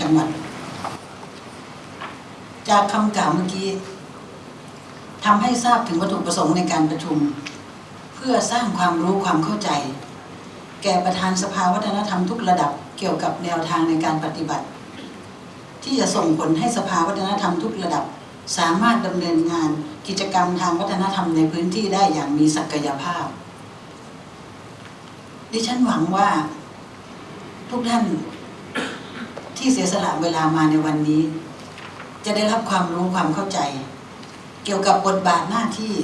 จังหวัด จากคำกล่าวเมื่อกี้ทำให้ทราบถึงวัตถุประสงค์ในการประชุม เพื่อสร้างความรู้ความเข้าใจ แก่ประธานสภาวัฒนธรรมทุกระดับเกี่ยวกับแนวทางในการปฏิบัติ ที่จะส่งผลให้สภาวัฒนธรรมทุกระดับ สามารถดำเนินงานกิจกรรมทางวัฒนธรรมในพื้นที่ได้อย่างมีศักยภาพ ดิฉันหวังว่า ทุกท่าน ที่เสียสละเวลามาในวันนี้ จะได้รับความรู้ความเข้าใจ เกี่ยวกับบทบาทหน้าที่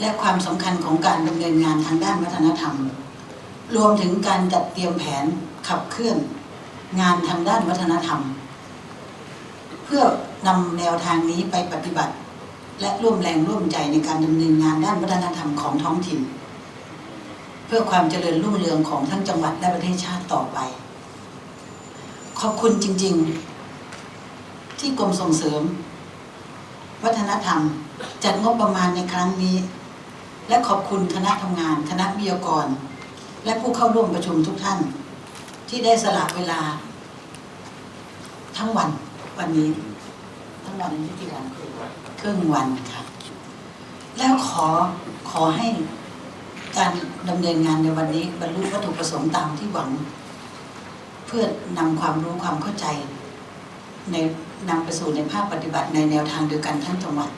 และความสำคัญของการดำเนินงานทางด้านวัฒนธรรม รวมถึงการจัดเตรียมแผนขับเคลื่อน งานทางด้านวัฒนธรรม เพื่อนำแนวทางนี้ไปปฏิบัติ และร่วมแรงร่วมใจในการดำเนินงานด้านวัฒนธรรมของท้องถิ่น เพื่อความเจริญรุ่งเรืองของทั้งจังหวัดและประเทศชาติต่อไป ขอบคุณจริง ๆ ที่กรมส่งเสริม วัฒนธรรมจัดงบประมาณในครั้งนี้ และขอบคุณคณะทำงาน คณะวิทยากร และผู้เข้าร่วมประชุมทุกท่าน ที่ได้สละเวลา ทั้งวันวันนี้ ทั้งวันที่กี่วันครึ่งวันค่ะ แล้วขอขอให้การดำเนินงานในวันนี้บรรลุวัตถุประสงค์ตามที่หวัง เพื่อนำความรู้ความเข้าใจ ในนำไปสู่ในภาคปฏิบัติในแนวทางเดียวกันทั้งจังหวัด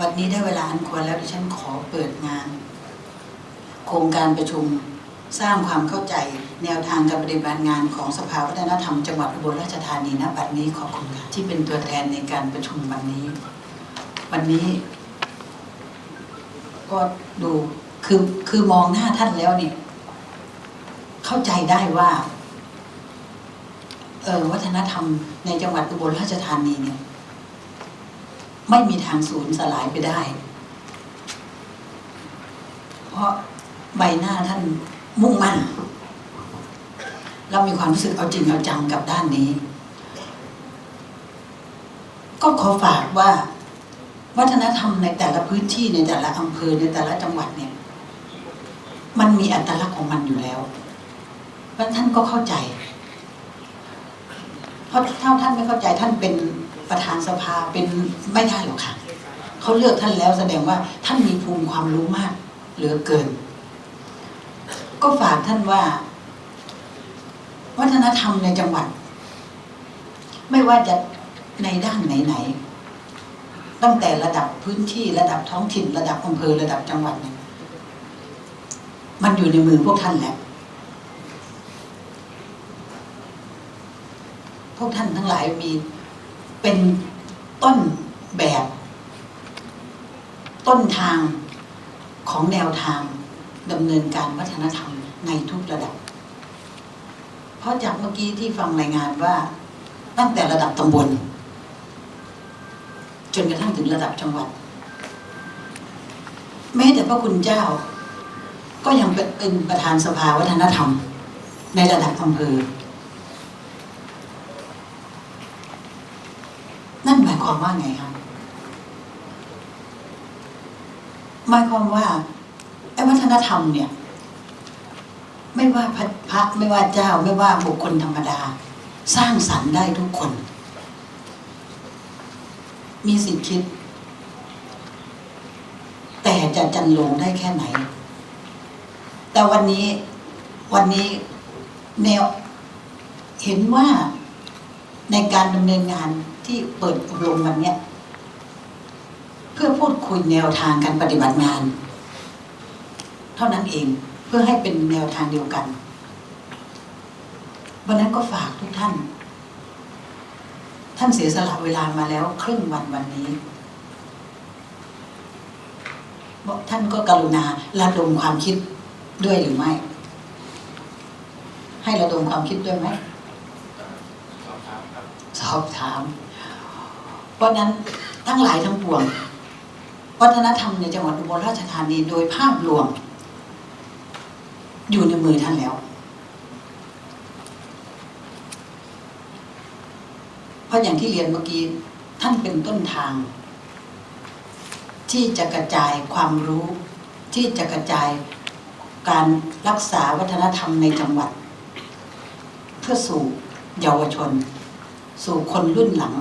วันนี้ได้เวลาอันควรแล้วดิฉันขอเปิดงาน โครงการประชุมสร้างความเข้าใจแนวทางการปฏิบัติงานของสภาวัฒนธรรมจังหวัดอุบลราชธานีณบัดนี้ขอบคุณค่ะที่เป็นตัวแทนในการประชุมวันนี้ วันนี้ ก็ดูคือคือมองหน้าท่านแล้วเนี่ย เข้าใจได้ว่าเออวัฒนธรรมในจังหวัดอุบลราชธานีเนี่ย ไม่มีทางสูญสลายไปได้ เพราะใบหน้าท่านมุ่งมั่นเรามีความรู้สึกเอาจริงเอาจังกับด้านนี้ ก็ขอฝากว่า วัฒนธรรมในแต่ละพื้นที่ในแต่ละอำเภอในแต่ละจังหวัดเนี่ย มันมีอัตลักษณ์ของมันอยู่แล้ว เพราะท่านก็เข้าใจ เพราะถ้าท่านไม่เข้าใจท่านเป็นประธานสภาเป็นไม่ได้หรอกค่ะเขาเลือกท่านแล้วแสดงว่าท่านมีภูมิความรู้มาก เหลือเกิน ก็ฝากท่านว่า วัฒนธรรมในจังหวัด ไม่ว่าจะในด้านไหนๆตั้งแต่ระดับพื้นที่ระดับท้องถิ่น ระดับอำเภอระดับจังหวัดเนี่ยมันอยู่ในมือพวกท่านแหละ พวกท่านทั้งหลายมีเป็นต้นแบบ ต้นทางของแนวทางดำเนินการวัฒนธรรมในทุกระดับ เพราะจากเมื่อกี้ที่ฟังรายงานว่าตั้งแต่ระดับตำบล จนกระทั่งถึงระดับจังหวัด แม้แต่พระคุณเจ้า ก็ยังเป็นประธานสภาวัฒนธรรม ในระดับอำเภอ นั่นหมายความว่าไงครับหมายความว่าไอ้วัฒนธรรมเนี่ย ไม่ว่าพระไม่ว่าเจ้า ไม่ว่าบุคคลธรรมดา สร้างสรรค์ได้ทุกคน มีสิทธิคิด แต่จะจันลงได้แค่ไหน แต่วันนี้วันนี้แนวเห็นว่า ในการดำเนินงานที่เปิดอบรมวันเนี้ยเพื่อพูดคุยแนวทางการปฏิบัติงาน เท่านั้นเองเพื่อให้เป็นแนวทางเดียวกัน วันนั้นก็ฝากทุกท่าน ท่านเสียสละเวลามาแล้วครึ่งวันวันนี้บอกท่านก็กรุณาระดมความคิดด้วยหรือไม่ ให้ระดมความคิดด้วยไหม สอบถาม เพราะนั้นทั้งหลายทั้งปวง วัฒนธรรมในจังหวัดอุบลราชธานีโดยภาพรวม อยู่ในมือท่านแล้ว เพราะอย่างที่เรียนเมื่อกี้ท่านเป็นต้นทาง ที่จะกระจายความรู้ ที่จะกระจายการรักษาวัฒนธรรมในจังหวัด เพื่อสู่เยาวชน สู่คนรุ่นหลัง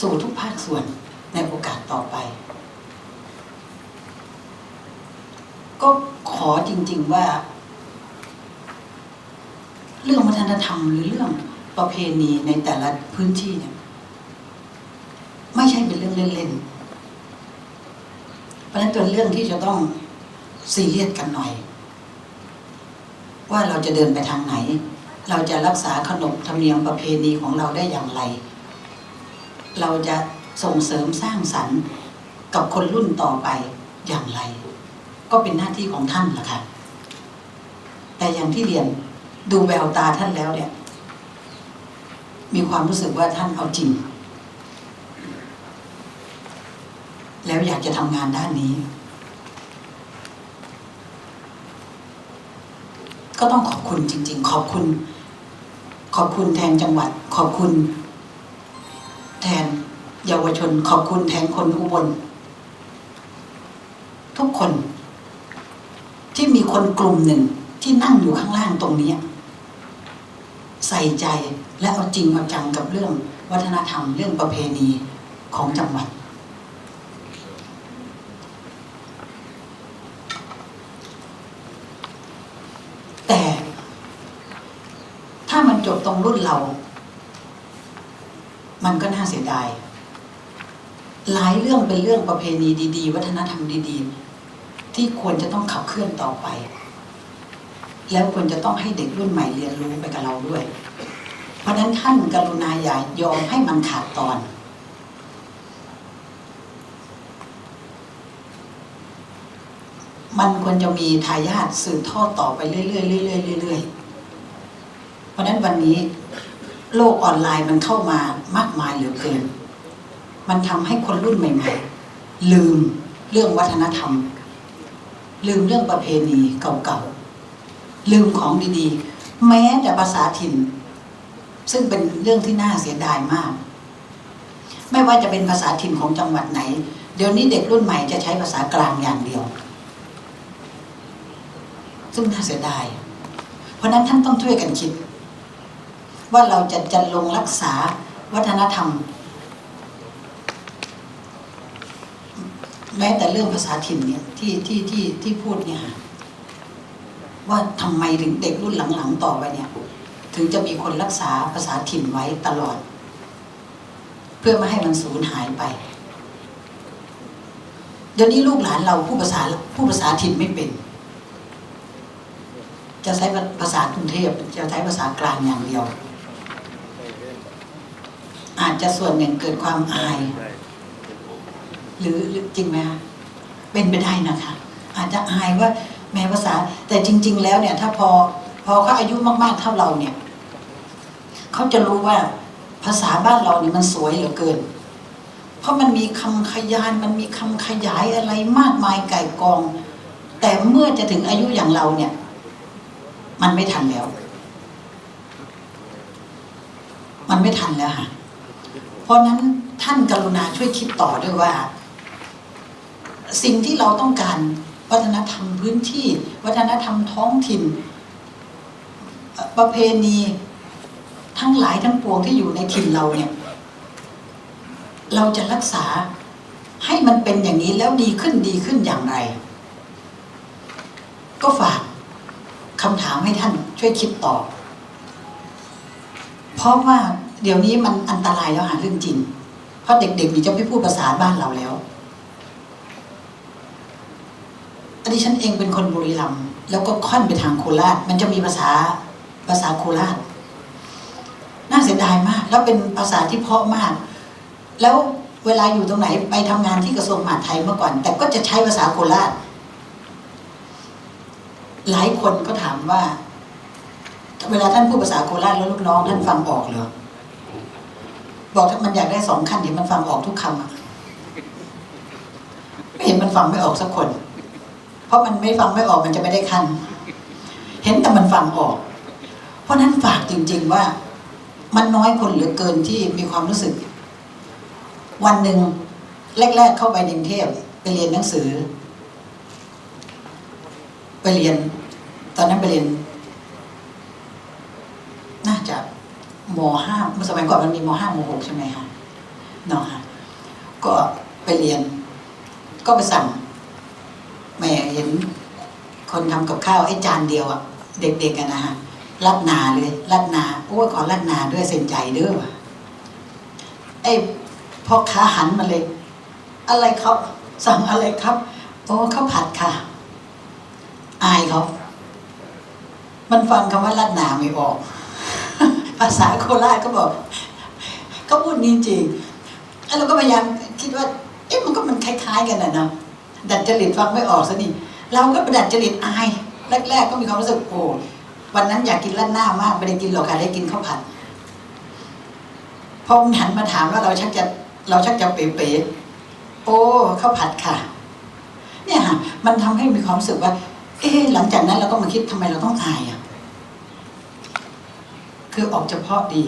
สู่ทุกภาคส่วนในโอกาสต่อไป ก็ขอจริง ๆว่า เรื่องวัฒนธรรมหรือเรื่องประเพณีในแต่ละพื้นที่เนี่ยไม่ใช่เป็นเรื่องเล่นๆเพราะฉะนั้นเป็นเรื่องที่จะต้องซีเรียสกันหน่อย ว่าเราจะเดินไปทางไหน เราจะรักษาขนบธรรมเนียมประเพณีของเราได้อย่างไร เราจะส่งเสริมสร้างสรรค์กับคนรุ่นต่อไปอย่างไร ก็เป็นหน้าที่ของท่านล่ะค่ะแต่อย่างที่เรียนดูแววตาท่านแล้วเนี่ย มีความรู้สึกว่าท่านเอาจริง แล้วอยากจะทำงานด้านนี้ ก็ต้องขอบคุณจริง ๆ ขอบคุณ ขอบคุณแทนจังหวัด ขอบคุณ แทนเยาวชน ขอบคุณแทนคนอุบล ทุกคน ที่มีคนกลุ่มหนึ่งที่นั่งอยู่ข้างล่างตรงนี้ ใส่ใจและเอาจริงเอาจังกับเรื่องวัฒนธรรมเรื่องประเพณีของจังหวัด แต่ ถ้ามัน จบตรงรุ่นเรา มันก็น่าเสียดาย หลายเรื่องเป็นเรื่องประเพณีดี ๆ วัฒนธรรมดีๆ ที่ควรจะต้องขับเคลื่อนต่อไป แล้วควรจะต้องให้เด็กรุ่นใหม่เรียนรู้ไปกับเราด้วย เพราะนั้นท่านกรุณาอย่ายอมให้มันขาดตอนมันควรจะมีทายาทสืบทอดต่อไปเรื่อยๆเรื่อยๆเรื่อยๆ เพราะฉะนั้นวันนี้โลกออนไลน์มันเข้ามามากมายเหลือเกิน มันทำให้คนรุ่นใหม่ๆ ลืมเรื่องวัฒนธรรม ลืมเรื่องประเพณีเก่าๆ ลืมของดีๆ แม้แต่ภาษาถิ่น ซึ่งเป็นเรื่องที่น่าเสียดายมาก ไม่ว่าจะเป็นภาษาถิ่นของจังหวัดไหน เดี๋ยวนี้เด็กรุ่นใหม่จะใช้ภาษากลางอย่างเดียว ซึ่งน่าเสียดาย เพราะฉะนั้นท่านต้องช่วยกันคิด ว่าเราจะจะลงรักษาวัฒนธรรม แม้แต่เรื่องภาษาถิ่นเนี่ยที่ที่ที่ที่พูดเนี่ยว่าทำไมถึงเด็กรุ่นหลังๆต่อไปเนี่ยถึงจะมีคนรักษาภาษาถิ่นไว้ตลอด เพื่อไม่ให้มันสูญหายไปเดี๋ยวนี้ลูกหลานเราผู้ภาษาผู้ภาษาถิ่นไม่เป็น จะใช้ภาษากรุงเทพจะใช้ภาษากลางอย่างเดียว อาจจะส่วนหนึ่งเกิดความอาย หรือจริงไหมคะเป็นไปได้นะคะ อาจจะอายว่าแม้ภาษา แต่จริง ๆ แล้วเนี่ย ถ้าพอพอเขาอายุมากๆเท่าเราเนี่ยเขาจะรู้ว่าภาษาบ้านเราเนี่ยมันสวยเหลือเกิน เพราะมันมีคำขยานมันมีคำขยายอะไรมากมายไก่กอง แต่เมื่อจะถึงอายุอย่างเราเนี่ย มันไม่ทันแล้ว มันไม่ทันแล้วค่ะ เพราะนั้นท่านกรุณาช่วยคิดต่อด้วยว่า สิ่งที่เราต้องการวัฒนธรรมพื้นที่ วัฒนธรรมท้องถิ่น ประเพณีทั้งหลายทั้งปวงที่อยู่ในถิ่นเราเนี่ย เราจะรักษาให้มันเป็นอย่างนี้แล้วดีขึ้นดีขึ้นอย่างไร ก็ฝากคำถามให้ท่านช่วยคิดต่อเพราะว่า เดี๋ยวนี้มันอันตรายแล้วหาเรื่องจริง เพราะเด็กๆนี่จะไม่พูดภาษาบ้านเราแล้วอันนี้ฉันเองเป็นคนบุรีรัมย์แล้วก็ค่อนไปทางโคราช มันจะมีภาษาภาษาโคราช น่าเสียดายมาก แล้วเป็นภาษาที่เพาะมาก แล้วเวลาอยู่ตรงไหนไปทำงานที่กระทรวงมหาดไทยเมื่อก่อน แต่ก็จะใช้ภาษาโคราช หลายคนก็ถามว่า เวลาท่านพูดภาษาโคราชแล้วลูกน้องท่านฟังออกเหรอ บอกถ้ามันอยากได้สองขั้นเดี๋ยวมันฟังออกทุกคำอะไม่เห็นมันฟังไม่ออกสักคน เพราะมันไม่ฟังไม่ออกมันจะไม่ได้ขั้นเห็นแต่มันฟังออก เพราะนั้นฝากจริง ๆว่า มันน้อยคนเหลือเกินที่มีความรู้สึก วันหนึ่งแรก ๆ เข้าไปในกรุงเทพไปเรียนหนังสือ ไปเรียน ตอนนั้นไปเรียน น่าจะ มห้าเมื่อสมัยก่อนมันมีมห้ามหกใช่ไหมคะเนาะค่ะก็ไปเรียน ก็ไปสั่งแม่เห็นคนทำกับข้าวไอ้จานเดียวอะเด็กๆกันนะฮะรัดนาเลยรัดนาโอ้ยขอรัดนาด้วยเส้นใจเด้อวะไอ้พ่อค้าหันมาเลย อะไรครับ สั่งอะไรครับโอ้ข้าวผัดค่ะ อายเขามันฟังคำว่ารัดนาไม่ออก ภาษาโคราชก็บอกเขาพูดจริงแล้วเราก็พยายามคิดว่า เอ๊ะมันก็มันคล้าย ๆ กันนะเนาะดัดจริตฟังไม่ออกซะนี่เราก็ประดัดจริตอายแรกๆ ก็มีความรู้สึกโอ้วันนั้นอยากกินราดหน้ามากไม่ได้กินหรอกค่ะได้กินข้าวผัดพอมันหันมาถามว่าเราชักจะเราชักจะเป๋ๆโอ้ข้าวผัดค่ะ เนี่ยค่ะมันทำให้มีความรู้สึกว่า เอ๊ะหลังจากนั้นเราก็มาคิดทำไมเราต้องอายอะ คือออกเฉพาะดี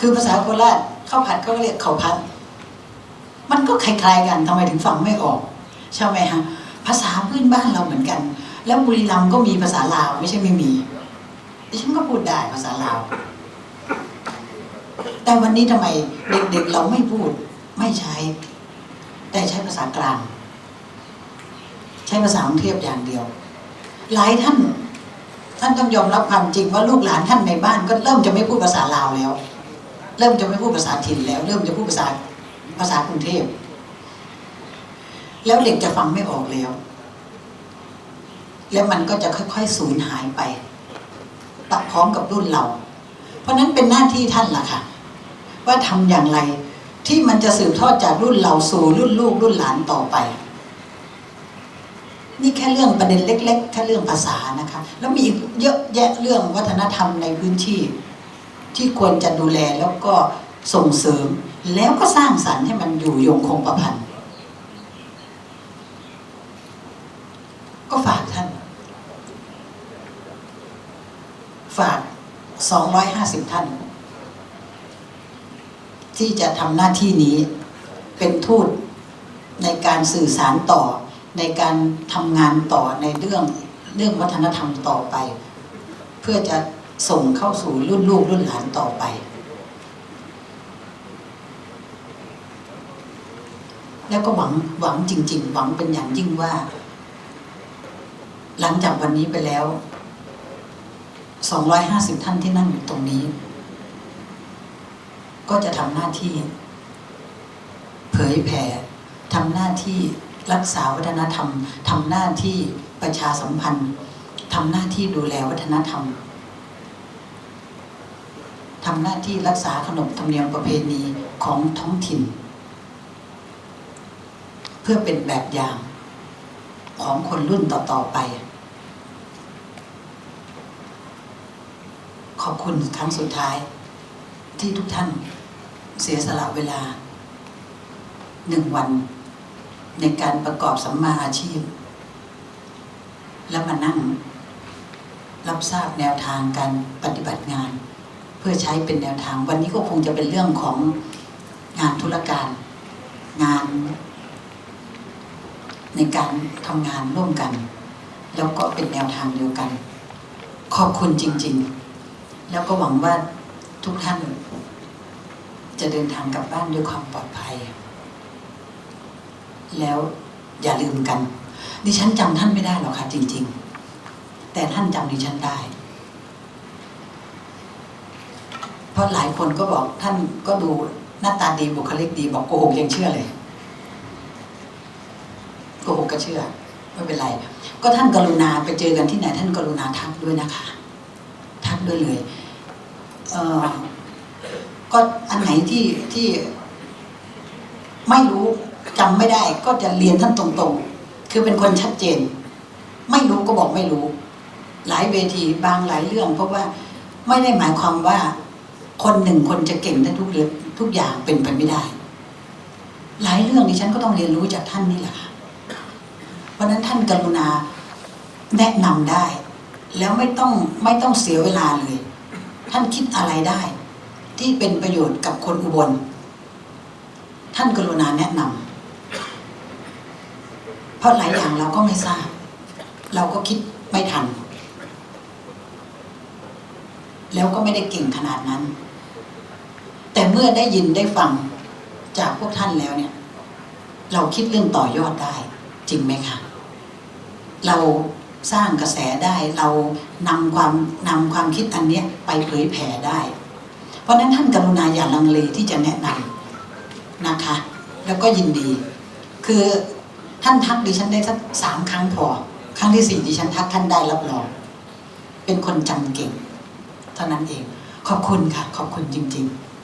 คือภาษาโคราชข้าวผัดเขาก็เรียกข้าวผัด มันก็คล้ายๆกันทำไมถึงฟังไม่ออก ใช่ไหมฮะภาษาพื้นบ้านเราเหมือนกัน แล้วบุรีรัมย์ก็มีภาษาลาวไม่ใช่ไม่มีดิฉันก็พูดได้ภาษาลาว แต่วันนี้ทำไมเด็กๆเราไม่พูดไม่ใช้ แต่ใช้ภาษากลาง ใช้ภาษากรุงเทพอย่างเดียว หลายท่าน ท่านต้องยอมรับความจริงว่าลูกหลานท่านในบ้านก็เริ่มจะไม่พูดภาษาลาวแล้ว เริ่มจะไม่พูดภาษาถิ่นแล้ว เริ่มจะพูดภาษาภาษากรุงเทพแล้วเด็กจะฟังไม่ออกแล้ว แล้วมันก็จะค่อยๆสูญหายไปตัดพร้อมกับรุ่นเรา เพราะนั้นเป็นหน้าที่ท่านล่ะค่ะ ว่าทำอย่างไรที่มันจะสืบทอดจากรุ่นเราสู่รุ่นลูกรุ่นหลานต่อไป นี่แค่เรื่องประเด็นเล็ก ๆ แค่เรื่องภาษานะคะ แล้วมีเยอะแยะเรื่องวัฒนธรรมในพื้นที่ ที่ควรจะดูแลแล้วก็ส่งเสริม แล้วก็สร้างสรรค์ให้มันอยู่ยงคงประพันธ์ก็ฝากท่าน ฝาก 250 ท่าน ที่จะทำหน้าที่นี้เป็นทูตในการสื่อสารต่อ ในการทำงานต่อในเรื่องเรื่องวัฒนธรรมต่อไป เพื่อจะส่งเข้าสู่รุ่นลูกรุ่นหลานต่อไป แล้วก็หวังหวังจริง ๆ หวังเป็นอย่างยิ่งว่า หลังจากวันนี้ไปแล้ว 250 ท่านที่นั่งอยู่ตรงนี้ ก็จะทำหน้าที่ เผยแผ่ทำหน้าที่ รักษาวัฒนธรรมทำหน้าที่ประชาสัมพันธ์ทำหน้าที่ดูแลวัฒนธรรมทำหน้าที่รักษาขนบธรรมเนียมประเพณีของท้องถิ่น เพื่อเป็นแบบอย่างของคนรุ่นต่อ ๆ ไป ขอบคุณครั้งสุดท้าย ที่ทุกท่านเสียสละเวลาหนึ่งวัน ในการประกอบสัมมาอาชีพ แล้วมานั่ง รับทราบแนวทางการปฏิบัติงาน เพื่อใช้เป็นแนวทาง วันนี้ก็คงจะเป็นเรื่องของงานธุรการ งาน ในการทำงานร่วมกัน แล้วก็เป็นแนวทางเดียวกัน ขอบคุณจริง ๆ แล้วก็หวังว่าทุกท่านจะเดินทางกลับบ้านด้วยความปลอดภัย แล้วอย่าลืมกัน ดิฉันจำท่านไม่ได้หรอกค่ะ จริง ๆ แต่ท่านจำดิฉันได้ เพราะหลายคนก็บอกท่านก็ดูหน้าตาดีบุคลิกดี บอกโกหกยังเชื่อเลยโกหกก็เชื่อไม่เป็นไร ก็ท่านกรุณาไปเจอกันที่ไหน ท่านกรุณาทักด้วยนะคะ ทักด้วยเลยเออก็อันไหนที่ที่ไม่รู้ จำไม่ได้ก็จะเรียนท่านตรงๆ คือเป็นคนชัดเจน ไม่รู้ก็บอกไม่รู้ หลายเวทีบางหลายเรื่อง เพราะว่าไม่ได้หมายความว่า คนหนึ่งคนจะเก่งได้ทุกเรื่องทุกอย่างเป็นไปไม่ได้ หลายเรื่องดิฉันก็ต้องเรียนรู้จากท่านนี่แหละค่ะเพราะนั้นท่านกรุณาแนะนำได้ แล้วไม่ต้องไม่ต้องเสียเวลาเลย ท่านคิดอะไรได้ ที่เป็นประโยชน์กับคนอุบลท่านกรุณาแนะนำ ราะหลายอย่างเราก็ไม่ทราบ เราก็คิดไม่ทัน แล้วก็ไม่ได้เก่งขนาดนั้น แต่เมื่อได้ยินได้ฟังจากพวกท่านแล้วเนี่ย เราคิดเรื่องต่อยอดได้ จริงไหมคะเราสร้างกระแสได้เรานำความนำความคิดอันนี้ไปเผยแผ่ได้ เพราะฉะนั้นท่านกรุณาอย่าลังเลที่จะแนะนำนะคะ แล้วก็ยินดี คือ ท่านทักดิฉันได้สักสามครั้งพอ ครั้งที่สี่ดิฉันทักท่านได้รับรอง เป็นคนจำเก่ง เท่านั้นเอง ขอบคุณค่ะ ขอบคุณจริง ๆ